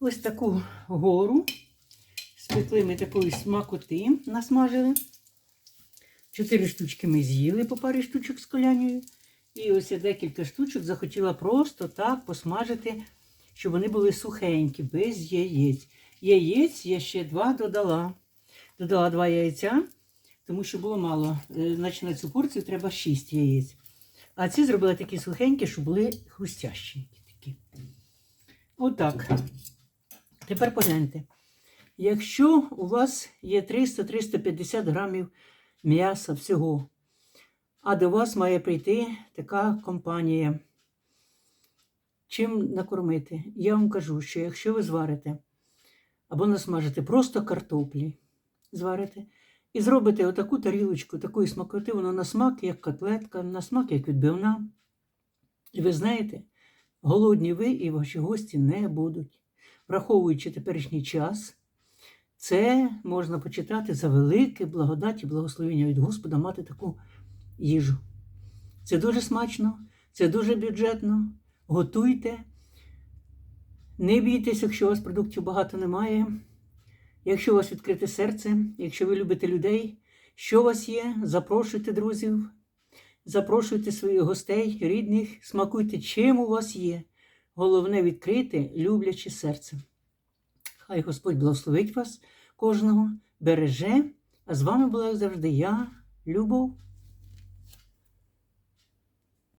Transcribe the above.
Ось таку гору. Спекли ми такої смакоти, насмажили. Чотири штучки ми з'їли по парі штучок з колянею. І ось я декілька штучок захотіла просто так посмажити, щоб вони були сухенькі, без яєць. Яєць я ще два додала. Додала два яйця, тому що було мало. Е, Значить, на цю порцію треба 6 яєць. А ці зробила такі сухенькі, щоб були хрустящі. Отак. Тепер погляньте. Якщо у вас є 300-350 грамів м'яса всього, а до вас має прийти така компанія, чим накормити? Я вам кажу, що якщо ви зварите або насмажите просто картоплі, зварите, і зробите отаку тарілочку, такої смакоти, воно на смак, як котлетка, на смак, як відбивна. І ви знаєте, голодні ви і ваші гості не будуть. Враховуючи теперішній час, це можна почитати за велике благодать і благословення від Господа мати таку їжу. Це дуже смачно, це дуже бюджетно. Готуйте. Не бійтесь, якщо у вас продуктів багато немає. Якщо у вас відкрите серце, якщо ви любите людей, що у вас є, запрошуйте друзів, запрошуйте своїх гостей, рідних, смакуйте, чим у вас є. Головне відкрите, любляче серце. Хай Господь благословить вас, кожного, береже. А з вами була як завжди я, Любов.